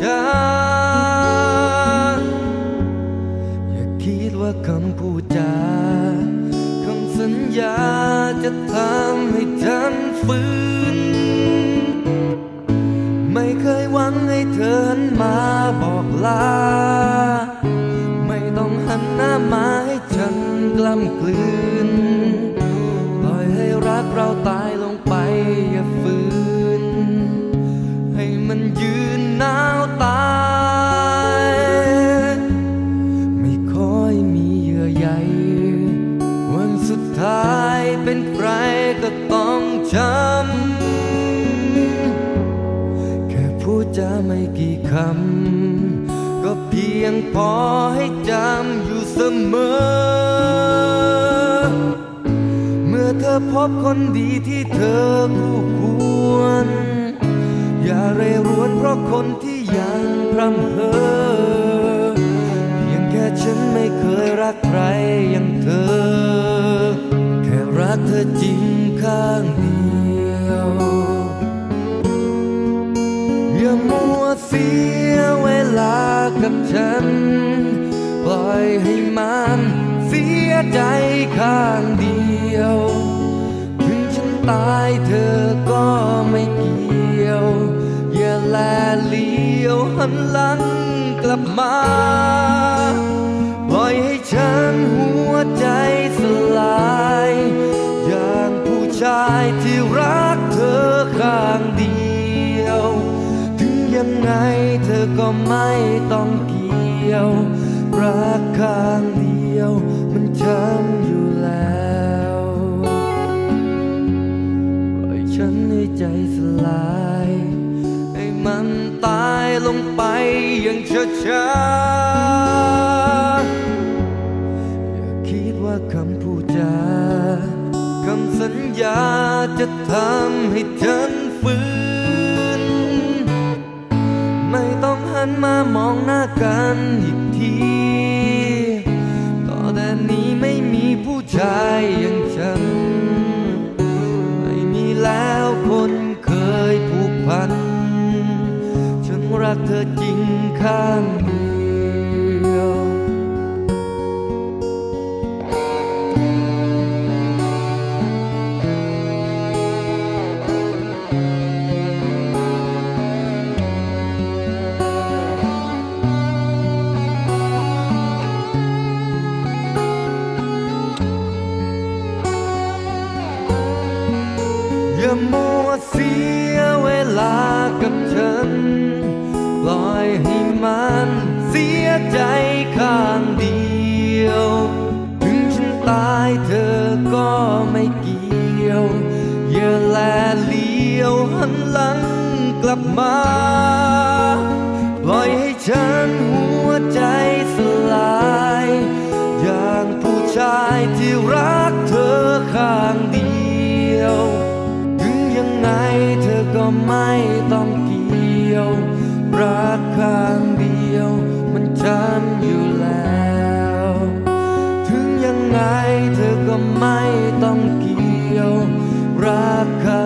ช้าๆอย่าคิดว่าคำพูดจาคำสัญญาจะทำให้ฉันฟื้น ไม่เคยหวังให้เธอหันมาบอกลา ไม่ต้องหันหน้ามาให้ฉันกล้ำกลืน ปล่อยให้รักเราตาย สุดท้ายเป็นใครก็ต้องช้ำแค่พูดจาไม่กี่คำ ก็เพียงพอให้จำอยู่เสมอ เมื่อเธอพบคนดีที่เธอคู่ควร อย่าเรรวนเพราะคนที่ยังพร่ำเพ้อ กับฉัน ปล่อยให้มันเสียใจข้างเดียว ถึงฉันตายเธอก็ไม่เกี่ยว อย่าแลเลี้ยวหันหลังกลับมา ปล่อยให้ฉันหัวใจสลาย อย่างผู้ชายที่รักเธอข้างเดียว ถึงยังไง เธอก็ไม่ต้องเกี่ยว รักข้างเดียว มันช้ำอยู่แล้วปล่อยฉันให้ใจสลาย ให้มันตายลงไปอย่างช้าๆ อย่าคิดว่าคำพูดจาคำสัญญาจะทำให้ฉันฟื้น นมามองหน้ากันอีกที ต่อแต่นี้ไม่มีผู้ชายอย่างฉัน กับฉันปล่อยให้มันเสียใจข้างเดียว ถึงฉันตายเธอก็ไม่เกี่ยวอย่าแลเลี้ยวหันหลังกลับมาปล่อยให้ฉันหัวใจสลาย อย่างผู้ชายที่รักเธอข้างเดียว ไม่ต้องเกี่ยว รักข้างเดียว มันชันอยู่แล้ว ถึงยังไงเธอก็ไม่ต้องเกี่ยว รักข้าง